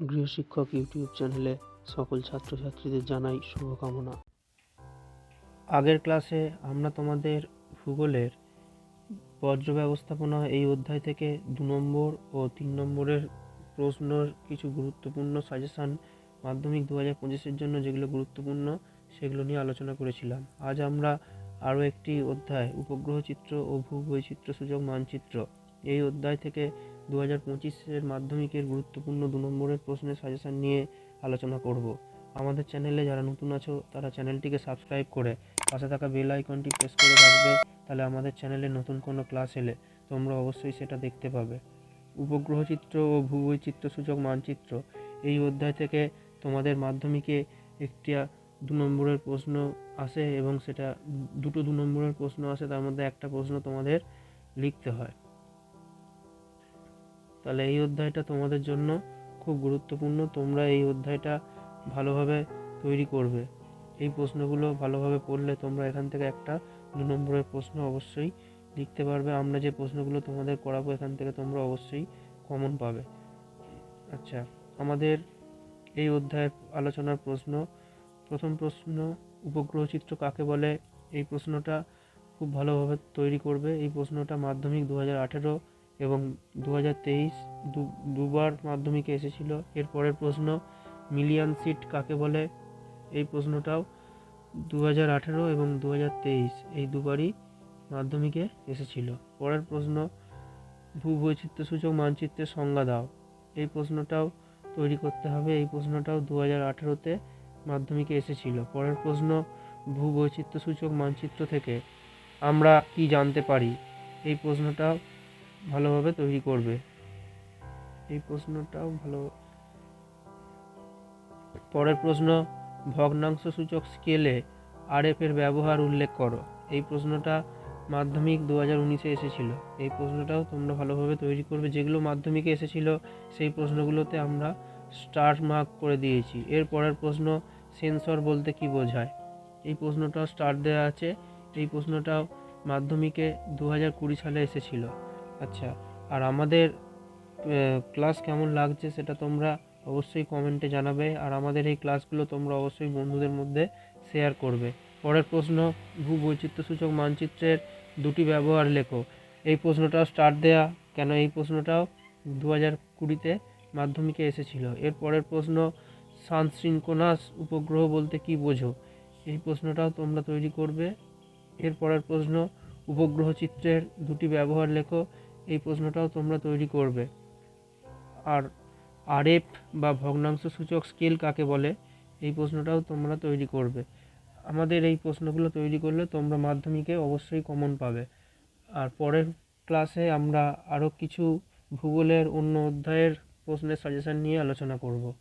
গৃহশিক্ষক YouTube চ্যানেলে সকল ছাত্রছাত্রীদের জানাই শুভকামনা। আগের ক্লাসে আমরা তোমাদের ভূগোলের বর্জ্য ব্যবস্থাপনা এই অধ্যায় থেকে দু নম্বর ও তিন নম্বরের প্রশ্নর কিছু গুরুত্বপূর্ণ সাজেশান মাধ্যমিক দু হাজার পঁচিশের জন্য যেগুলো গুরুত্বপূর্ণ সেগুলো নিয়ে আলোচনা করেছিলাম। আজ আমরা আরও একটি অধ্যায়, উপগ্রহ চিত্র ও ভূবৈচিত্র্য সূচক মানচিত্র। এই অধ্যায় থেকে দু হাজার পঁচিশের মাধ্যমিকের গুরুত্বপূর্ণ দু নম্বরের প্রশ্নের সাজেশান নিয়ে আলোচনা করব। আমাদের চ্যানেলে যারা নতুন আছো, তারা চ্যানেলটিকে সাবস্ক্রাইব করে পাশে থাকা বেল আইকনটি প্রেস করে রাখবে, তাহলে আমাদের চ্যানেলে নতুন কোনো ক্লাস এলে তোমরা অবশ্যই সেটা দেখতে পাবে। উপগ্রহ চিত্র ও ভূবৈচিত্র্য সূচক মানচিত্র, এই অধ্যায় থেকে তোমাদের মাধ্যমিকে একটি দু নম্বরের প্রশ্ন আসে এবং সেটা দুটো দু নম্বরের প্রশ্ন আসে, তার মধ্যে একটা প্রশ্ন তোমাদের লিখতে হয়। তাহলে এই অধ্যায়টা তোমাদের জন্য খুব গুরুত্বপূর্ণ। তোমরা এই অধ্যায়টা ভালোভাবে তৈরি করবে। এই প্রশ্নগুলো ভালোভাবে পড়লে তোমরা এখান থেকে একটা দু নম্বরের প্রশ্ন অবশ্যই লিখতে পারবে। আমরা যে প্রশ্নগুলো তোমাদের করাবো এখান থেকে তোমরা অবশ্যই কমন পাবে। আচ্ছা আমাদের এই অধ্যায়ের আলোচনার প্রশ্ন। প্রথম প্রশ্ন, উপগ্রহ চিত্র কাকে বলে? এই প্রশ্নটা খুব ভালোভাবে তৈরি করবে। এই প্রশ্নটা মাধ্যমিক দু হাজার আঠেরো এবং দু হাজার তেইশ দুবার মাধ্যমিকে এসেছিল। এর পরের প্রশ্ন, মিলিয়ন সিট কাকে বলে? এই প্রশ্নটাও দু হাজার আঠেরো এবং দু হাজার তেইশ, এই দুবারই মাধ্যমিকে এসেছিল। পরের প্রশ্ন ভূবৈচিত্র্য সূচক মানচিত্রের সংজ্ঞা দাও। এই প্রশ্নটাও তৈরি করতে হবে। এই প্রশ্নটাও দু হাজার আঠেরোতে মাধ্যমিকে এসেছিল। পরের প্রশ্ন ভূবৈচিত্র্য সূচক মানচিত্র থেকে আমরা কি জানতে পারি? এই প্রশ্নটাও ভালোভাবে তৈরি করবে। এই প্রশ্নটাও ভালো। পরের প্রশ্ন, ভগ্নাংশ সূচক স্কেলে আরএফ এর ব্যবহার উল্লেখ করো। এই প্রশ্নটা মাধ্যমিক দু হাজার উনিশে এসেছিল। এই প্রশ্নটাও তোমরা ভালোভাবে তৈরি করবে। যেগুলো মাধ্যমিকে এসেছিল, সেই প্রশ্নগুলোতে আমরা স্টার মার্ক করে দিয়েছি। এর পরের প্রশ্ন সেন্সর বলতে কি বোঝায়? এই প্রশ্নটাও স্টার দেওয়া আছে। এই প্রশ্নটাও মাধ্যমিকে দু হাজার কুড়ি সালে এসেছিল। আচ্ছা আর আমাদের ক্লাস কেমন লাগছে সেটা তোমরা অবশ্যই কমেন্টে জানাবে, আর আমাদের এই ক্লাসগুলো তোমরা অবশ্যই বন্ধুদের মধ্যে শেয়ার করবে। পরের প্রশ্ন ভূবৈচিত্র্য সূচক মানচিত্রের দুটি ব্যবহার লেখো। এই প্রশ্নটাও স্টার্ট দেয়া, কেন এই প্রশ্নটাও? দু হাজার কুড়িতে মাধ্যমিকে এসেছিল। এর পরের প্রশ্ন সানসিনকোনাস উপগ্রহ বলতে কি বোঝো? এই প্রশ্নটাও তোমরা তৈরি করবে। এর পরের প্রশ্ন, উপগ্রহ চিত্রের দুটি ব্যবহার লেখো। এই প্রশ্নটাও তোমরা তৈরি করবে। আর আরএফ বা ভগ্নাংশ সূচক স্কেল কাকে বলে? এই প্রশ্নটাও তোমরা তৈরি করবে। আমাদের এই প্রশ্নগুলো তৈরি করলে তোমরা মাধ্যমিকে অবশ্যই কমন পাবে। আর পরের ক্লাসে আমরা আরও কিছু ভূগোলের অন্য অধ্যায়ের প্রশ্নের সাজেশন নিয়ে আলোচনা করব।